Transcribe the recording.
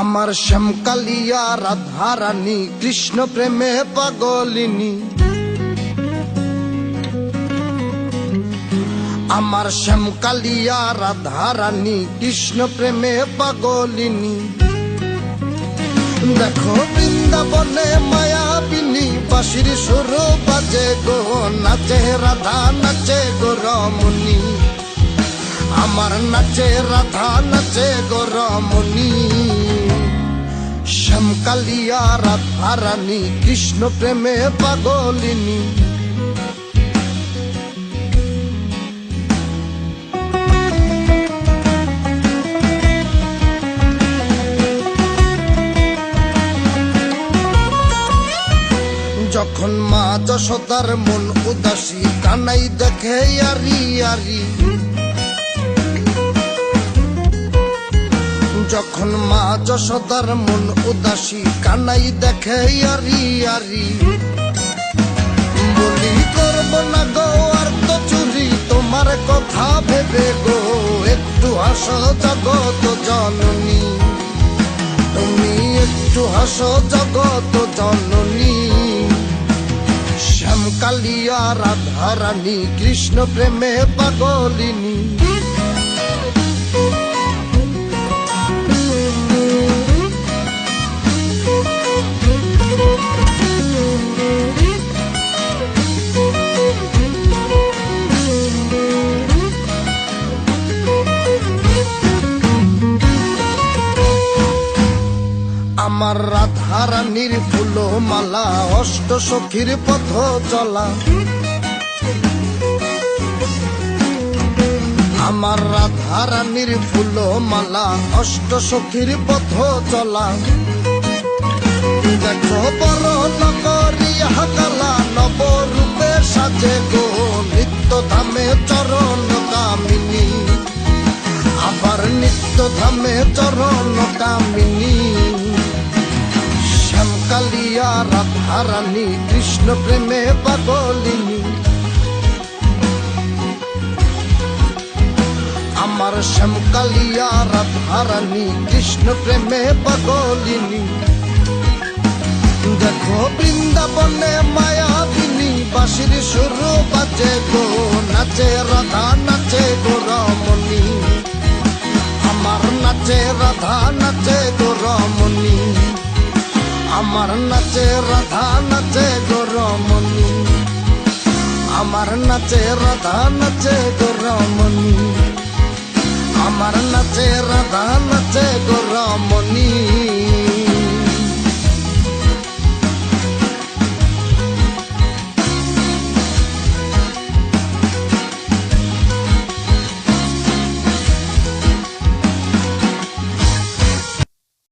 আমার শ্যামকালিয়া রাধারানী, কৃষ্ণ প্রেমে পাগলিনী। আমার শ্যামকালিয়া রাধারানী, কৃষ্ণ প্রেমে পাগলিনী। দেখো বৃন্দাবনে মায়াবিনী, বাঁশির সুর বাজে গো, নাচে রাধা, নাচে গো রমণী। আমার নাচে রাধা, নাচে গো রমণী। শ্যামকালিয়া রাধা রানী কৃষ্ণ প্রেমে পাগলিনী। যখন মা যশোদার মন উদাসী, কানাই দেখে আরি আরি যখন মা যশোদার মন উদাসী, কানাই দেখে আরি আরি। বলি, করব না গো, আর তো চুরি, তোমার কথা ভেবে গো, একটু হাসো জগত জননী। তুমি একটু হাসো জগত জননী। শ্যামকালিয়া রাধা রানী কৃষ্ণ প্রেমে পাগলিনী। আমার রাধা রানীর ফুল মালা অষ্ট সখীর পথ চলা। আমার রাধা রানীর ফুল মালা অষ্ট সখীর পথ চলা। দেখো বড় নগরিয়া কালা, নবরূপে সাজে গো, নিত্য ধামে চরণ কামিনী। আবার নিত্য ধামে চরণ কামিনী। শ্যামকালিয়া রাধা রানী কৃষ্ণ প্রেমে পাগলিনী। আমার শ্যামকালিয়া রাধা রানী কৃষ্ণ প্রেমে পাগলিনী। দেখো বৃন্দাবনে মায়াবিনী, বাঁশির সুর বাজে গো, নাচে আমার নাচে রাধা, নাচে গো রমণী আমার নাচে রাধা, নাচে গো রমণী আমার নাচে রাধা, নাচে গরমনি